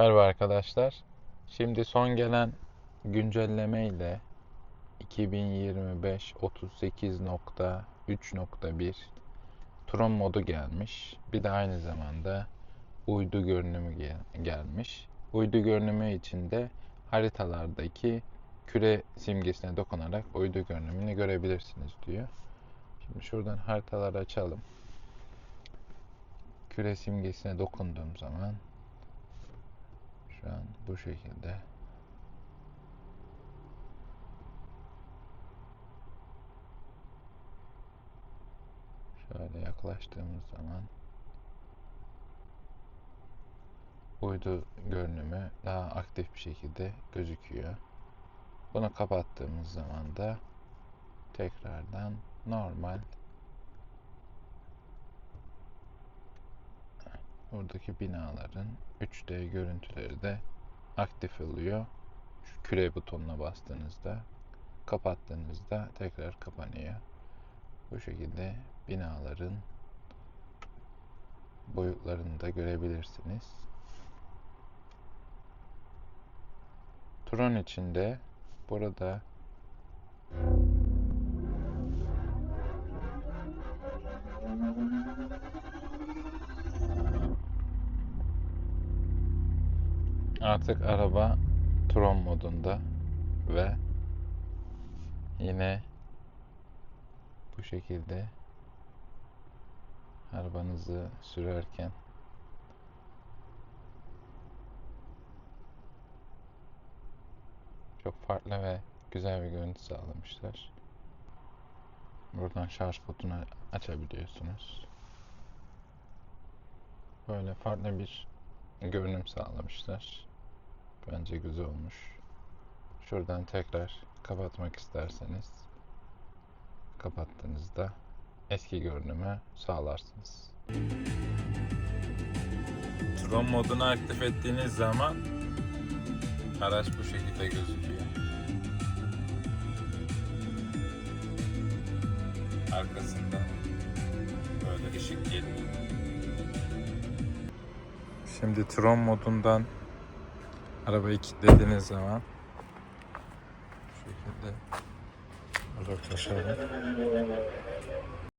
Merhaba arkadaşlar. Şimdi son gelen güncelleme ile 2025 38.3.1 Tron modu gelmiş. Bir de aynı zamanda uydu görünümü gel- gelmiş. Uydu görünümü içinde haritalardaki küre simgesine dokunarak uydu görünümünü görebilirsiniz diyor. Şimdi şuradan haritaları açalım. Küre simgesine dokunduğum zaman bu şekilde. Şöyle yaklaştığımız zaman uydu görünümü daha aktif bir şekilde gözüküyor. Bunu kapattığımız zaman da tekrardan normal buradaki binaların 3D görüntüleri de aktif oluyor. Şu küre butonuna bastığınızda kapattığınızda tekrar kapanıyor. Bu şekilde binaların boyutlarını da görebilirsiniz. Tron içinde burada artık araba Tron modunda ve yine bu şekilde arabanızı sürerken çok farklı ve güzel bir görüntü sağlamışlar. Buradan şarj butonu açabiliyorsunuz. Böyle farklı bir görünüm sağlamışlar. Bence güzel olmuş. Şuradan tekrar kapatmak isterseniz kapattığınızda eski görünümü sağlarsınız. Tron modunu aktif ettiğiniz zaman araç bu şekilde gözüküyor. Arkasında böyle ışık geliyor. Şimdi Tron modundan arabayı kilitlediğiniz zaman şu şekilde uzaklaşalım.